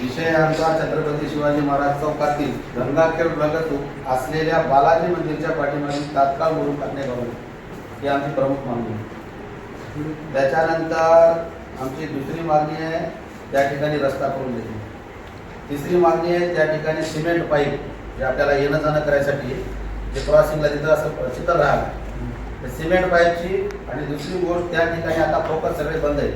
विषय आमचा छत्रपती शिवाजी महाराज चौकातील गंगाखेड लगत असलेल्या बालाजी मंदिरच्या पाठीमागे तात्काळ मोडून टाकण्याबाबत ही आमची प्रमुख मागणी आहे. त्याच्यानंतर आमची दुसरी मागणी आहे त्या ठिकाणी रस्ता करून देणे तिसरी मागणी आहे त्या ठिकाणी सिमेंट पाईप जे आपल्याला येणं जाणं करायसाठी जे क्रॉसिंगला तिथं असं चित्र राहिलं सिमेंट पाईपची आणि दुसरी गोष्ट त्या ठिकाणी आता फोकस सगळे बंद आहे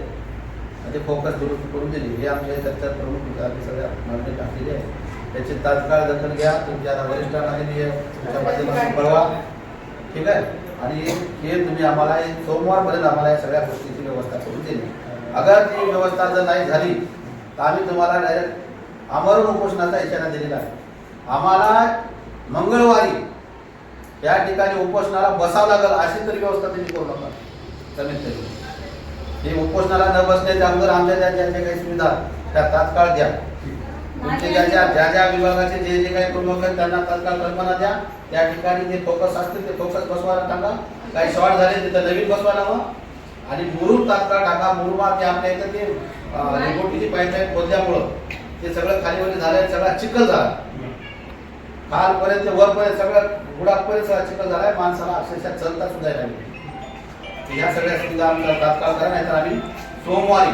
म्हणजे फोकस दुरुस्त करून दिली. हे आमच्या चर्चा प्रमुख आम्ही सगळ्या मागणी टाकलेली आहे त्याची तात्काळ दखल घ्या. तुमच्या वरिष्ठांना आहे तुमच्या माध्यमातून कळवा ठीक आहे? आणि हे तुम्ही आम्हाला सोमवारपर्यंत आम्हाला या सगळ्या गोष्टीची व्यवस्था करून दिली. अगर ती व्यवस्था जर नाही झाली तर आम्ही तुम्हाला डायरेक्ट आमरण उपोषणाचा इशारा दिलेला आहे. आम्हाला मंगळवारी या ठिकाणी उपोषणाला बसावं लागेल अशी तरी व्यवस्था तुम्ही करू नका. कमीत कमी हे उपोषणाला न बसण्याच्या अगोदर आमच्या ज्या ज्या काही सुविधा त्या तात्काळ द्या. तुमचे ज्या ज्या ज्या ज्या विभागाचे जे जे काही प्रमुख आहेत त्यांना तात्काळ कल्पना द्या. त्या ठिकाणी जे फोकस असतील ते फोकस बसवायला टाका. काही शॉर्ट झाले तिथं नवीन बसवायला हवं आणि मुरुम तात्काळ टाका. मुरुमा ते आपल्या इथं ते रिमोटीची पाईपलाईन खोदल्यामुळं ते सगळं खालीवरती झालंय सगळा चिखल झाला. खालपर्यंत वरपर्यंत सगळं गुडापर्यंत सगळा चिखल झालाय. माणसाला अक्षरशः चलता सुद्धा नाही. ह्या सगळ्या सुविधा आमच्या तात्काळ करा नाही तर आम्ही सोमवारी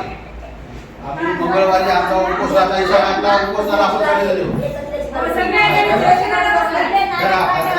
आम्ही मंगळवारी आमचा उपोषणाचा इशारा आमचा उपोषणाला आपण चालू देऊ सगळ्या जरा हात